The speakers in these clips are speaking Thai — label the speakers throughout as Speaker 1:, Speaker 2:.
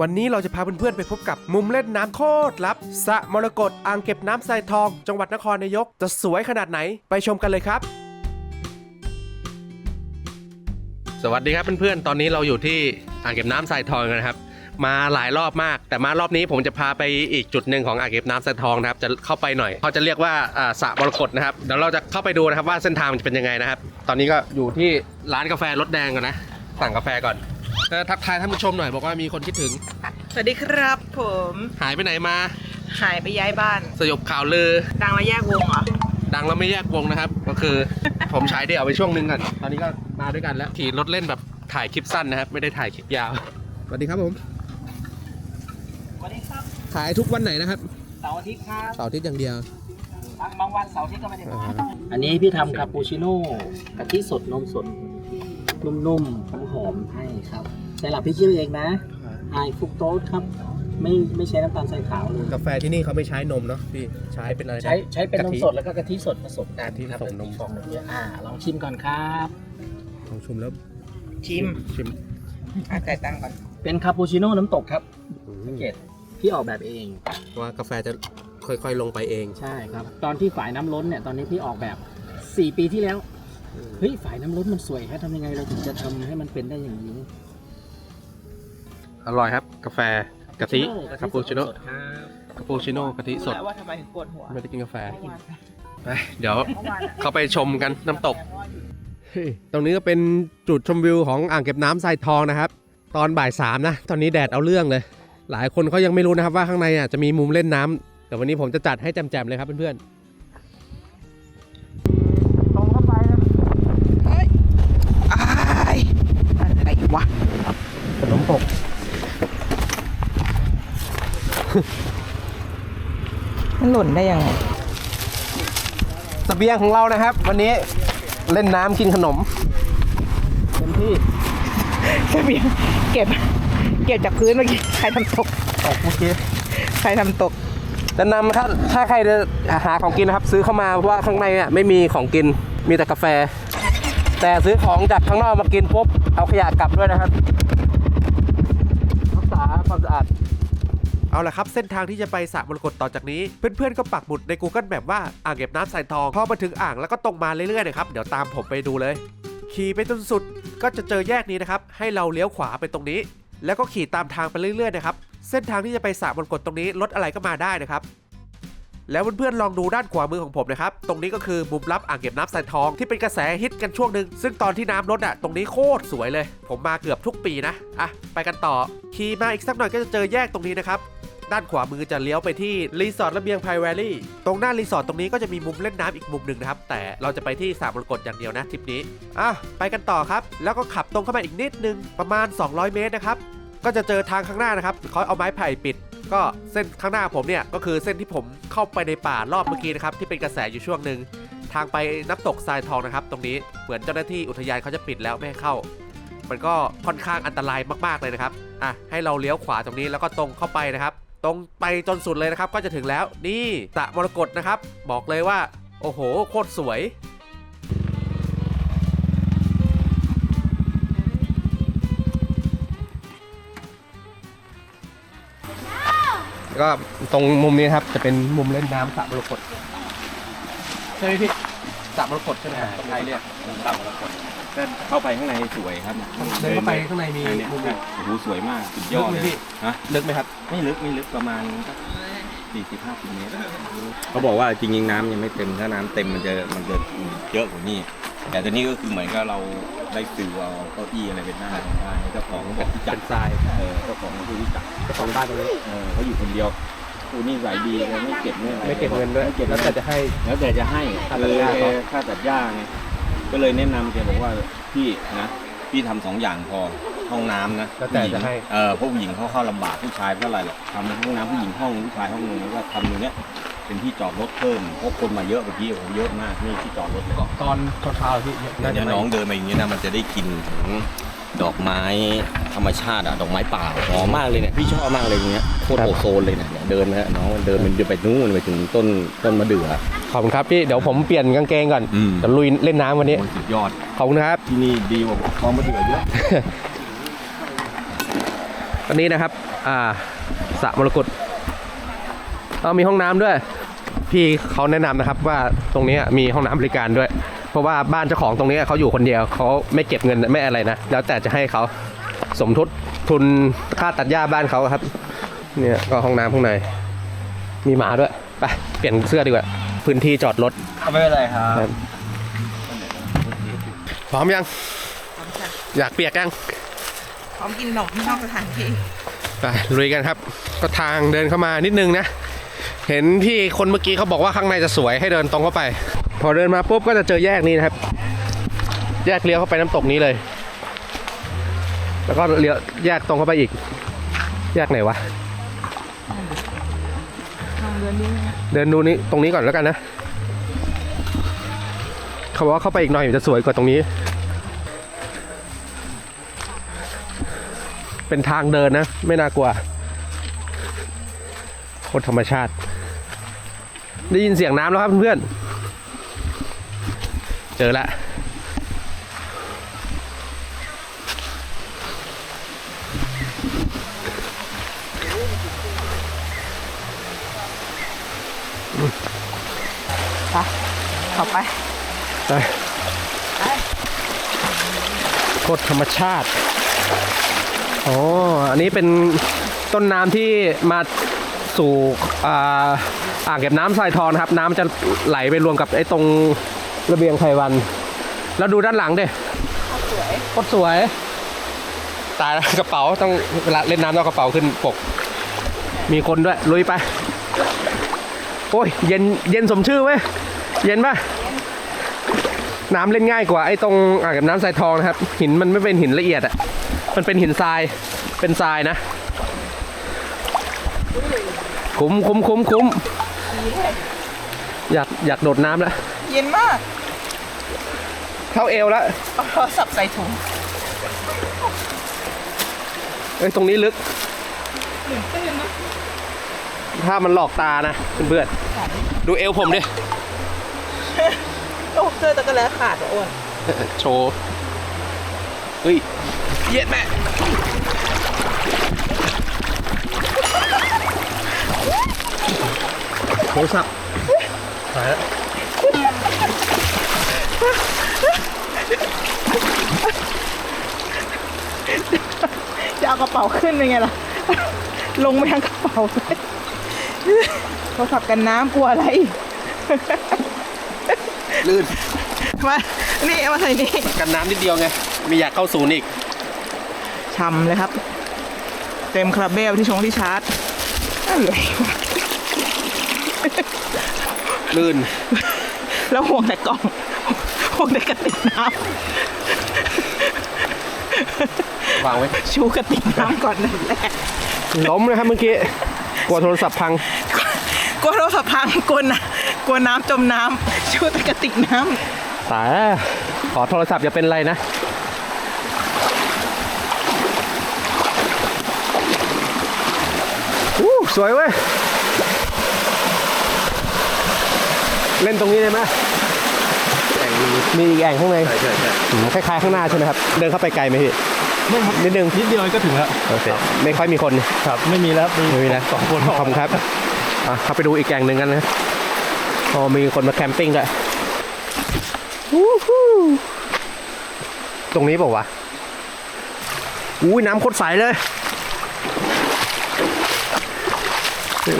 Speaker 1: วันนี้เราจะพาเพื่อนๆไปพบกับมุมเล่นน้ำโคตรลับสระมรกตอ่างเก็บน้ำทรายทอง จังหวัดนครนายก จะสวยขนาดไหนไปชมกันเลยครับ สวัสดีครับเพื่อนๆ ตอนนี้เราอยู่ที่อ่างเก็บน้ำทรายทองกันนะครับ มาหลายรอบมาก แต่มารอบนี้ผมจะพาไปอีกจุดหนึ่งของอ่างเก็บน้ำทรายทองนะครับ จะเข้าไปหน่อยเขาจะเรียกว่าอ่าสระมรกตนะครับเดี๋ยวเราจะเข้าไปดูนะครับว่าเส้นทางมันจะเป็นยังไงนะครับ ตอนนี้ก็อยู่ที่ร้านกาแฟรถแดงก่อนนะสั่งกาแฟก่อน เออทักทายท่านผู้ชมหน่อยบอกว่ามีคนคิดถึง
Speaker 2: สวัสดีครับผม
Speaker 1: หายไปไหนมา
Speaker 2: หายไปย้ายบ้าน
Speaker 1: สยบข่าวลือ
Speaker 2: ดังแล้วแยกวงเหรอ
Speaker 1: ดังแล้วไม่แยกวงนะครับ ก็คือ ผมฉายเดี่ยวไปช่วงหนึงก่อนตอนนี้ก็มาด้วยกันแล้วขี่รถเล่นแบบถ่ายคลิปสั้นนะครับ ไม่ได้ถ่ายคลิปยาวสวัสดีครับผม
Speaker 2: สวัสดีครับ
Speaker 1: ขายทุกวันไหนนะครับ
Speaker 2: เสาร์อาทิตย์ครับ
Speaker 1: เสาร์อาทิตย์อย่างเดียว
Speaker 2: บางบางวันเสาร์อาทิตย์ก็ไม่ได้มา
Speaker 3: อันนี้พี่ทำคาปูชิโน่กะทิสดนมสด นุ่มๆหอ มๆให้ครับใส่หลับพี่ชื่อเองนะไฮฟุกโตสครับ ไม่ไม่ใช้น้ำตาลทรายขาวเลย
Speaker 1: กาแฟที่นี่เขาไม่ใช้นมเนาะพี่ใช้เป็นอะไรนะ
Speaker 3: ใช้ใช้เป็นนม
Speaker 1: กะทิ
Speaker 3: สดแล้วก็กะทิสดผสมกัน
Speaker 1: กะทิผสมนม
Speaker 3: ฟองแบบนี้อ่าลองชิมก่อนครับ
Speaker 1: ลองชมแล้ว
Speaker 2: ชิม
Speaker 1: ชิม
Speaker 2: อะจ่ายตังค์ก่อน
Speaker 3: เป็นคาปูชิโน่น้ำตกครับสังเกตพี่ออกแบบเอง
Speaker 1: ว่ากาแฟจะค่อยๆลงไปเอง
Speaker 3: ใช่ครับ ตอนที่ฝายน้ำล้นเนี่ยตอนนี้พี่ออกแบบ 4 ปีที่แล้ว เฮ้ยฝายน้ำล้นมันสวยแค่ทำยังไงเราถึงจะทำให้มันเป็นได้อย่างนี้
Speaker 1: อร่อยครับ กาแฟกะทิคาปูชิโน่
Speaker 3: สดครับ
Speaker 1: คาปูชิโน่กะทิสด
Speaker 2: แล้วว่าทำไมถึงปวดหัว
Speaker 1: ไม่ได้กินกาแฟ
Speaker 2: เมื่อวาน
Speaker 1: ไปเดี๋ยว
Speaker 2: เมื่อวานอะ
Speaker 1: เข้าไปชมกันน้ำตก ตรงนี้ก็เป็นจุดชมวิวของอ่างเก็บน้ำทรายทองนะครับ ตอนบ่ายสามนะ ตอนนี้แดดเอาเรื่องเลย หลายคนเขายังไม่รู้นะครับว่าข้างในอะจะมีมุมเล่นน้ำแต่วันนี้ผมจะจัดให้แจ่มๆเลยครับเพื่อน
Speaker 3: ต
Speaker 2: มันหล่นได้ยังไง
Speaker 1: เสบียงของเรานะครับ วันนี้เล่นน้ำกินขนมเต็มที่
Speaker 2: เสบียงเก็บ เก็บจากพื้นเมื่อกี้ใครทำตก
Speaker 1: ตกเมื่อกี้
Speaker 2: ใครทำตก
Speaker 1: จะนำครับถ้าใครจะหาของกินนะครับ ซื้อเข้ามาเพราะว่าข้างในอะไม่มีของกินมีแต่กาแฟ แต่ซื้อของจากข้างนอกมากินปุ๊บเอาขยะกลับด้วยนะครับรักษาความสะอาด เอาละครับเส้นทางที่จะไปสระมรกตต่อจากนี้ เพื่อนๆก็ปักหมุดใน Google แบบว่าอ่างเก็บน้ำสายทองพอมาถึงอ่างแล้วก็ตรงมาเรื่อยๆนะครับเดี๋ยวตามผมไปดูเลย ขี่ไปจนสุดก็จะเจอแยกนี้นะครับให้เราเลี้ยวขวาไปตรงนี้ แล้วก็ขี่ตามทางไปเรื่อยๆนะครับเส้นทางที่จะไปสระมรกตตรงนี้รถอะไรก็มาได้นะครับ แล้วเพื่อนๆลองดูด้านขวามือของผมนะครับ ตรงนี้ก็คือมุมลับอ่างเก็บน้ำสายทองที่เป็นกระแสฮิตกันช่วงหนึ่งซึ่งตอนที่น้ำลดอะตรงนี้โคตรสวยเลย ผมมาเกือบทุกปีนะอะไปกันต่อขี่มาอีกสักหน่อยก็จะเจอแยกตรงนี้นะครับด้านขวามือจะเลี้ยวไปที่รีสอร์ทระเบียงไพรแวลลี่ ตรงหน้ารีสอร์ทตรงนี้ก็จะมีมุมเล่นน้ำอีกมุมหนึ่งนะครับ แต่เราจะไปที่สระมรกตอย่างเดียวนะทริปนี้อะไปกันต่อครับ แล้วก็ขับตรงเข้ามาอีกนิดนึง ประมาณ 200 เมตรนะครับ ก็จะเจอทางข้างหน้านะครับเขาเอาไม้ไผ่ปิด ก็เส้นข้างหน้าผมเนี่ยก็คือเส้นที่ผมเข้าไปในป่ารอบเมื่อกี้นะครับที่เป็นกระแสอยู่ช่วงหนึ่งทางไปน้ำตกทรายทองนะครับ ตรงนี้เหมือนเจ้าหน้าที่อุทยานเขาจะปิดแล้วไม่ให้เข้า มันก็ค่อนข้างอันตรายมากๆเลยนะครับอะให้เราเลี้ยวขวาตรงนี้แล้วก็ตรงเข้าไปนะครับ ตรงไปจนสุดเลยนะครับ ก็จะถึงแล้วนี่สระมรกตนะครับ บอกเลยว่า โอ้โห โคตรสวย ก็ตรงมุมนี้ครับ จะเป็นมุมเล่นน้ำสระมรกตใช่ไหมพี่สระมรกตใช่ไหมครับตรงไหนเรียก
Speaker 4: ต่ำกว่าคนก็เข้าไปข้างในสวยครับ
Speaker 1: เดินเข้าไปข้างในมี
Speaker 4: อันเนี้ย
Speaker 1: มุมนี้
Speaker 4: โอ้โหสวยมากสุดยอด
Speaker 1: ลึกไหม
Speaker 4: เล
Speaker 1: พี่
Speaker 4: ยฮะ
Speaker 1: ลึกไหมครับ
Speaker 4: ไม่ลึกไม่ลึกประมาณสี่สิบห้าสิบเมตรเขาบอกว่าจริงๆน้ำยังไม่เต็มถ้าน้ำเต็มมันจะมันจะเยอะกว่านี้ แต่ตอนนี้ก็คือเหมือนกับเราได้ฟิลเอาเก้าอี้อะไรเป็นหน้าได้เจ้าของเขาบอกที่จั
Speaker 1: เป็
Speaker 4: ด
Speaker 1: นทราย
Speaker 4: เออเจ้าของก็คือที่จัด
Speaker 1: เจ้าของบ้านตรงนี้
Speaker 4: เออเขาอยู่คนเดียวกูนี่สายดีเลยไม่เก็บไม่อะไร
Speaker 1: ไม่เก็บเงินด้วย
Speaker 4: ไม่เก็บ
Speaker 1: แล้วแต่จะให้
Speaker 4: แล้วแต่จะให้
Speaker 1: ค่าตัดหญ้า
Speaker 4: คือค่าตัดหญ้าไงก็เลยแนะนำแกบอกว่าพี่นะพี่ทำสองอย่างพอห้องน้ำนะ
Speaker 1: แล้วแต่จะให้
Speaker 4: เออพวกผู้หญิงเขาเข้าลำบากผู้ชายเพราะอะไรหรอกทำห้องน้ำผู้หญิงห้องผู้ชายห้องนึงแล้วก็ทำตรงเนี้ย เป็นที่จอดรถเพิ่มเพราะคนมาเยอะเมื่อกี้ผมเยอะมากนี่ที่จอดรถเลย
Speaker 1: ตอนเช้าๆพี่น่า
Speaker 4: เดี๋
Speaker 1: จะ
Speaker 4: ยวน้องเดินมาอย่างนี้นะมันจะได้กลินถึงดอกไม้ธรรมชาติอะดอกไม้ป่าหอมมากเลยเนี่ยพี่ชอบมากเลยตรงเนี้ยโคตรโอโซนเลยเนี่ยเดินนะฮะน้องมันเดินมันจะไปนู่นไปถึงต้นต้นมะเดื่อ
Speaker 1: ขอบคุณครับพี่เดี๋ยวผมเปลี่ยนกางเกงก่อน
Speaker 4: อืม
Speaker 1: จะลุยเล่นน้ำวันนี้
Speaker 4: โอ้ยสุดยอด
Speaker 1: ขอบคุณครับ
Speaker 4: ที่นี่ดีกว่าคลองมะเดื่อเยอะ
Speaker 1: ตอนนี้นะครับ อ่าสระมรกตเอามีห้องน้ำด้วย พี่เขาแนะนำนะครับว่าตรงนี้มีห้องน้ำบริการด้วย เพราะว่าบ้านเจ้าของตรงนี้เขาอยู่คนเดียวเขาไม่เก็บเงินไม่อะไรนะแล้วแต่จะให้เขาสมทบทุนค่าตัดหญ้าบ้านเขาครับ เนี่ยก็ห้องน้ำข้างในมีหมาด้วยไปเปลี่ยนเสื้อดีกว่า พื้นที่จอดรถ
Speaker 4: ไม่เป็นไรครับ
Speaker 1: พร้อมยังอยากเปียกยัง
Speaker 2: พร้อมกินขนมนอกสถานที่
Speaker 1: ไปลุยกันครับ ก็ทางเดินเข้ามานิดนึงนะ เห็นพี่คนเมื่อกี้เขาบอกว่าข้างในจะสวยให้เดินตรงเข้าไป พอเดินมาปุ๊บก็จะเจอแยกนี้นะครับ แยกเลี้ยวเข้าไปน้ำตกนี้เลย แล้วก็เลี้ยวแยกตรงเข้าไปอีก แยกไหนวะเดินดูนี้ตรงนี้ก่อนแล้วกันนะเขาบอกว่าเข้าไปอีกหน่อยจะสวยกว่าตรงนี้ เป็นทางเดินนะ ไม่น่ากลัวโคตรธรรมชาติ ได้ยินเสียงน้ำแล้วครับเพื่อนๆ เจอละ
Speaker 2: ไปเข้าไป
Speaker 1: ไปโคตรธรรมชาติ อ๋อ อันนี้เป็นต้นน้ำที่มาสู่อ่า อ่างเก็บน้ำทรายทองนครับ น้ำจะไหลไปรวมกับไอ้ตรงระเบียงไพวัน แล้วดูด้านหลังดิโคตรสวย ตายแล้วกระเป๋าต้องเวลาเล่นน้ำต้องกระเป๋าขึ้นปก มีคนด้วยลุยไป โอ้ยเย็นเย็นสมชื่อเว้ย เย็นปะน้ำเล่นง่ายกว่าไอ้ตรงอ่างเก็บน้ำทรายทองนะครับ หินมันไม่เป็นหินละเอียดอะมันเป็นหินทรายเป็นทรายนะ คุ้มคุ้มคุ้มคุ้ม อยากอยากโดดน้ำแล้ว
Speaker 2: เย็นมาก
Speaker 1: เข้าเอวแล้ว
Speaker 2: เอาโทรศัพท์ใส่ถุง
Speaker 1: เอ้ยตรงนี้ลึกถ้ามันหลอกตานะเพื่อนๆดูเอวผมดิ
Speaker 2: โอ้เสื้อตะกร้แล้วขาดอะอ้วน
Speaker 1: โชว์เฮ้ย เย็ดแม่โท รศัพท์หายแล้ว
Speaker 2: จะเอากระเป๋าขึ้นเป็นไงล่ะ ลงไปทางกระเป๋าเลยโทรศัพท์กันน้ำกลัวอะไร
Speaker 1: ลื่น
Speaker 2: มา นี่เอามาใส่นี่
Speaker 1: กันน้ำนิดเดียวไง ไม่อยากเข้าศูนย์อีก
Speaker 2: ช่ำเลยครับ เต็มคาราเบลที่ชงที่ชาร์จอะไรวะ
Speaker 1: ลื่น
Speaker 2: แล้วห่วงแต่กล่องห่วงแต่กระติกน้
Speaker 1: วางไว้ำ
Speaker 2: ชูกระติกน้ำก่อนนั่นแหละ
Speaker 1: ล้มเลยครับเมื่อกี้ กลัวโทรศัพท์พัง
Speaker 2: กลัวโทรศัพท์พังกลัวนะกลัวน้ำจมน้ำชูแต่กระติกน้
Speaker 1: ตายแล้วขอโทรศัพท์อย่าเป็นไรนะอู้สวยเว้ย เล่นตรงนี้ได้ไหมแอ่งมีอีกแอ่งข้างใน
Speaker 4: ใช่ใช่ใช่
Speaker 1: อืมคล้ายๆข้างหน้าใช่ไหมครับ เดินเข้าไปไกลไหมพี่ไม่ครับนิดนึง
Speaker 4: นิดเดียวก็ถึงแล้ว
Speaker 1: โอเคไม่ค่อยมีคน
Speaker 4: ครับ ไม่มีแล้ว
Speaker 1: ไม่มีแล้ว
Speaker 4: สองคน
Speaker 1: ขอบคุณครับอะเข้าไปดูอีกแอ่งหนึ่งกันนะพอมีคนมาแคมปิ้งด้วยวู้ฮู้ตรงนี้เปล่าวะอุ้ยน้ำโคตรใสเลย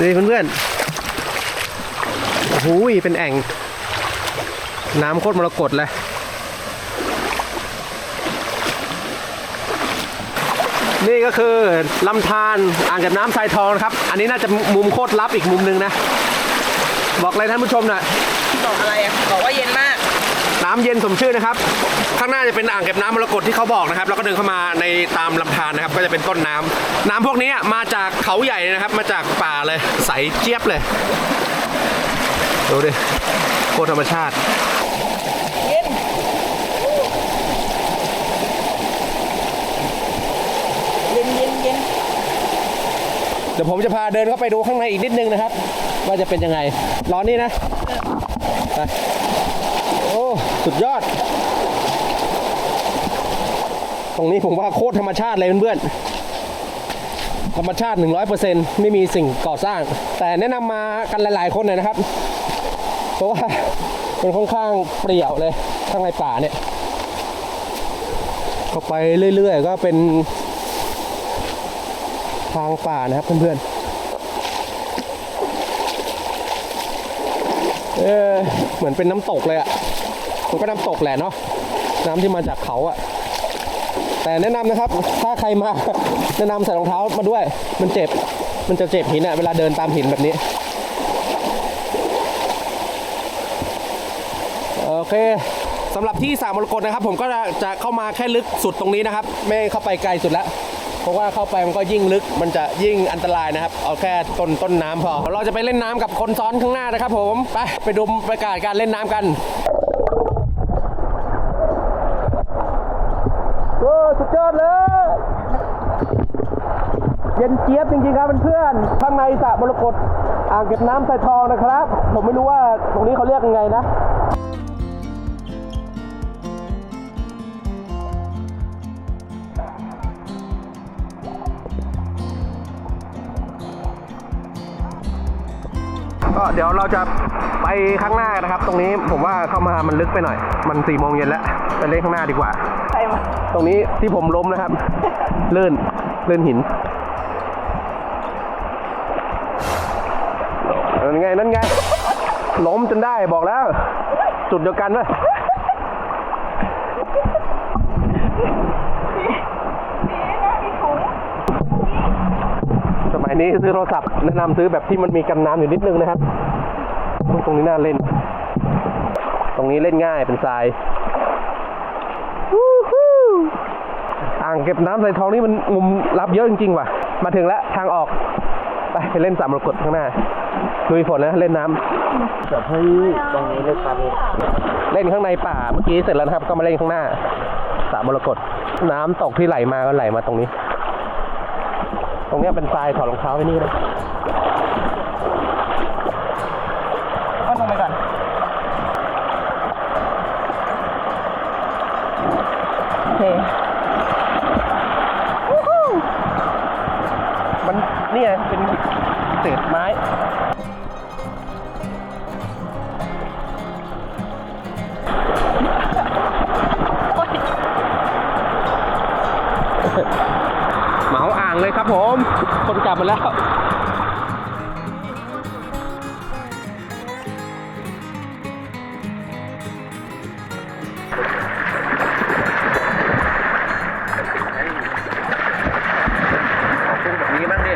Speaker 1: นี่เพื่อนๆโอ้โหเป็นแอ่ง น้ำโคตรมรกตเลยนี่ก็คือลำธารอ่างเก็บน้ำทรายทองนะครับ อันนี้น่าจะมุมโคตรลับอีกมุมหนึ่งนะ บอกเลยท่านผู้ชมหน่อยำ
Speaker 2: บอกอะไรอะบอกว่าเย็นมาก
Speaker 1: น้ำเย็นสมชื่อนะครับ ข้างหน้าจะเป็นอ่างเก็บน้ำมรกตที่เขาบอกนะครับ แล้วก็เดินเข้ามาในตามลำธารนะครับ ก็จะเป็นต้นน้ำน้ำพวกนี้มาจากเขาใหญ่เลยนะครับ มาจากป่าเลยใสเจี๊ยบเลย ดูดิโคตรธรรมชาติ
Speaker 2: เย็นเย็นเย็นเย็น
Speaker 1: เดี๋ยวผมจะพาเดินเข้าไปดูข้างในอีกนิดนึงนะครับ ว่าจะเป็นยังไงรอนี่นะไปโอ้สุดยอด ตรงนี้ผมว่าโคตรธรรมชาติเลยเพื่อนๆขธรรมชาติ 100%ไม่มีสิ่งก่อสร้าง แต่แนะนำมากันหลายๆคนหน่อยนะครับ เพราะว่ามันค่อนข้างเปรี่ยวเลยข้างในป่าเนี่ยเข้าไปเรื่อยๆ ก็เป็นทางป่านะครับเพื่อนๆเออเหมือนเป็นน้ำตกเลยอะ่ะมันก็น้ำตกแหละเนาะน้ำที่มาจากเขาอะ่ะแต่แนะนำนะครับ ถ้าใครมาแนะนำใส่รองเท้ามาด้วย มันเจ็บ มันจะเจ็บหินอะเวลาเดินตามหินแบบนี้ โอ เคสำหรับที่สามมรกตนะครับ ผมก็จะเข้ามาแค่ลึกสุดตรงนี้นะครับ ไม่เข้าไปไกลสุดแล้วเพราะว่าเข้าไปมันก็ยิ่งลึกมันจะยิ่งอันตรายนะครับ เอาแค่ต้นต้นน้ำพอเราจะไปเล่นน้ำกับคนซ้อนข้างหน้านะครับผมไปไปดูบรรยากาศการเล่นน้ำกันโอ้สุดยอดเลยเย็นเจี๊ยบจริงๆครับเพื่อนๆข้างในสระมรกตอ่างเก็บน้ำใส่ทองนะครับ ผมไม่รู้ว่าตรงนี้เขาเรียกยังไงนะ เดี๋ยวเราจะไปข้างหน้านะครับ ตรงนี้ผมว่าเข้ามามันลึกไปหน่อย มันสี่โมงเย็นแล้วไปเล่นข้างหน้าดีกว่า
Speaker 2: ใครมา
Speaker 1: ตรงนี้ที่ผมล้มนะครับ ลื่นลื่นหินนั่นไงนั่นไงล้มจนได้บอกแล้ว จุดเดียวกันเล ยสมัยนี้ซื้อโทรศัพท์แนะนำซื้อแบบที่มันมีกันน้ำอยู่นิดนึงนะครับ ตรงนี้น่าเล่น ตรงนี้เล่นง่ายเป็นทรายอ่างเก็บน้ำใส่ทองนี่มันมุมรับเยอะจริงๆว่ะ มาถึงแล้วทางออก ไปไปเล่นสามมรกตข้างหน้าลุยฝนนะเล่นน้ำ
Speaker 3: แบบให้ตรงนี้เลยครับ
Speaker 1: เล่นข้างในป่าเมื่อกี้เสร็จแล้วนะครับ ก็มาเล่นข้างหน้าสามมรกตน้ำตกที่ไหลมาก็ไหลมาตรงนี้ ตรงเนี้ยเป็นทรายถอดรองเท้าไปนี่เลย
Speaker 2: ก็ลงไปก่อนโอเค
Speaker 1: มันเนี่ยเป็นเศษไม้ ลับมาแล้วขอพุ่งแบบนี้บ้างดิ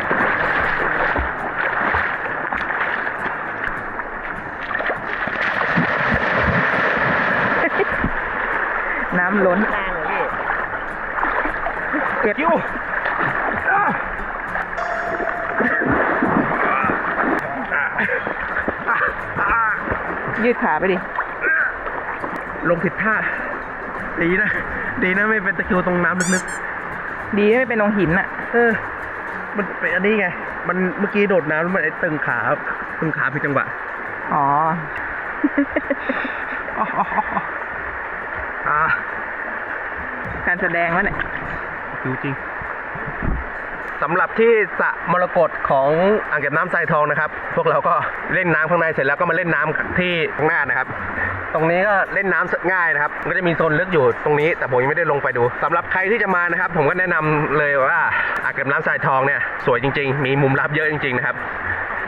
Speaker 2: น้ำล้น เก็บอยู่ ยืดขาไปดิ
Speaker 1: ลงผิดท่า ดีนะ ดีนะไม่เป็นตะคริวตรงน้ำลึก
Speaker 2: ดีไม่เป็นลงหินอะ
Speaker 1: ๆเออ มันเป็นอันนี้ไง มันเมื่อกี้โดดน้ำแล้วมันไอ้ตึงขา ตึงขาผิดจังหวะ
Speaker 2: อ๋อ
Speaker 1: อ่า
Speaker 2: การแสดงวะเนี่ย
Speaker 1: จริง สำหรับที่สระมรกตของอ่างเก็บน้ำทรายทองนะครับ พวกเราก็เล่นน้ำข้างในเสร็จแล้วก็มาเล่นน้ำที่ข้างหน้านะครับ ตรงนี้ก็เล่นน้ำง่ายนะครับก็จะมีโซนลึกอยู่ตรงนี้ แต่ผมยังไม่ได้ลงไปดูสำหรับใครที่จะมานะครับ ผมก็แนะนำเลยว่าอ่างเก็บน้ำทรายทองเนี่ยสวยจริง ๆ มีมุมลับเยอะจริง ๆ นะครับ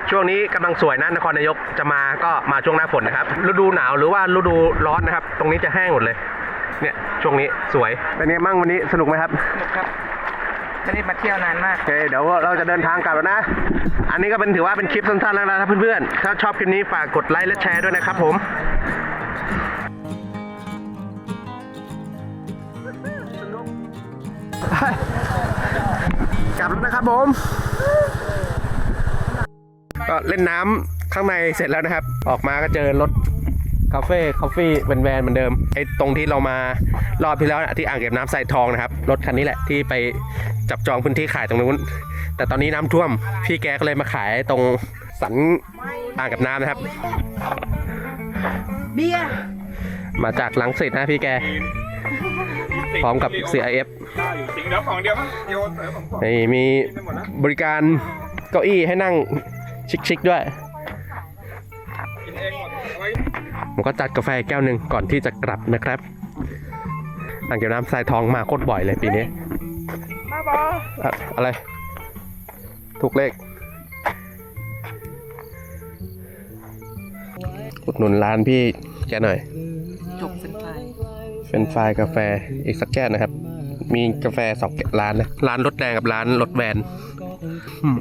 Speaker 1: ช่วงนี้กำลังสวยนะนครนายกจะมาก็มาช่วงหน้าฝนนะครับ ฤดูหนาวหรือว่าฤดูร้อนนะครับ ตรงนี้จะแห้งหมดเลย เนี่ยช่วงนี้สวยเป็นไงบ้างวันนี้สนุกไหมครับ
Speaker 2: ครับ ไม่ได้มาเที่ยวนานมาก
Speaker 1: โอเคเดี๋ยวเราจะเดินทางกลับแล้วนะ อันนี้ก็เป็นถือว่าเป็นคลิปสั้นๆแล้วนะครับเพื่อนๆ ถ้าชอบคลิปนี้ฝากกดไลค์และแชร์ด้วยนะครับผมกลับแล้วนะครับผม ก็เล่นน้ำข้างในเสร็จแล้วนะครับ ออกมาก็เจอรถ คาเฟ่คอฟฟี่เป็นแวนเหมือนเดิมไอ้ตรงที่เรามารอบที่แล้วนะที่อ่างเก็บน้ำใส่ทองนะครับรถคันนี้แหละที่ไปจับจองพื้นที่ขายตรงนู้น แต่ตอนนี้น้ำท่วม พี่แกก็เลยมาขายตรงสันอ่างเก็บน้ำนะครับ
Speaker 2: เบียร์
Speaker 1: มาจากลังสิตนะพี่แก พร้อมกับ CIF
Speaker 5: ได้อยู่สิงเดี๋ยวของเดียวมั้งเดียวเออผมบอก
Speaker 1: นี่มีบริการเก้าอี้ให้นั่งชิคๆด้วย
Speaker 5: กินเองหมดไว้
Speaker 1: ผมก็จัดกาแฟแก้วหนึ่งก่อนที่จะกลับนะครับอ่างเก็บน้ำทรายทองมาโคตรบ่อยเลยปีนี้
Speaker 2: มาบอ
Speaker 1: อะอะไร ถูกเลขอุดหนุนร้านพี่แกหน่อย
Speaker 2: จบเส้นไป
Speaker 1: เป็นไฟล์กาแฟอีกสักแก้วนะครับ มีกาแฟสองร้านนะร้านรถแดงกับร้านรถแวนอืม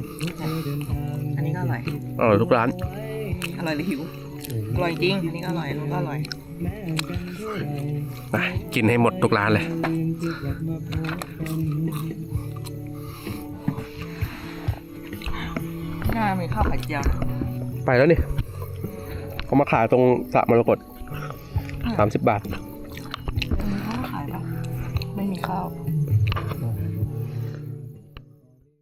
Speaker 2: อันนี้ก็อร่อย
Speaker 1: อร่อยทุกร้าน
Speaker 2: อร่อยหรือหิว อร่อยจริง อันนี้ก็อร่อยอันนู้นก็อร่อย
Speaker 1: ไปกินให้หมดทุกร้านเลย
Speaker 2: น่ามีข้าวไข่เจียวนะ
Speaker 1: ไปแล้วนี่เขามาขายตรงสระมรกตสามสิบบาท
Speaker 2: เขาขายปะไม่มีข้าว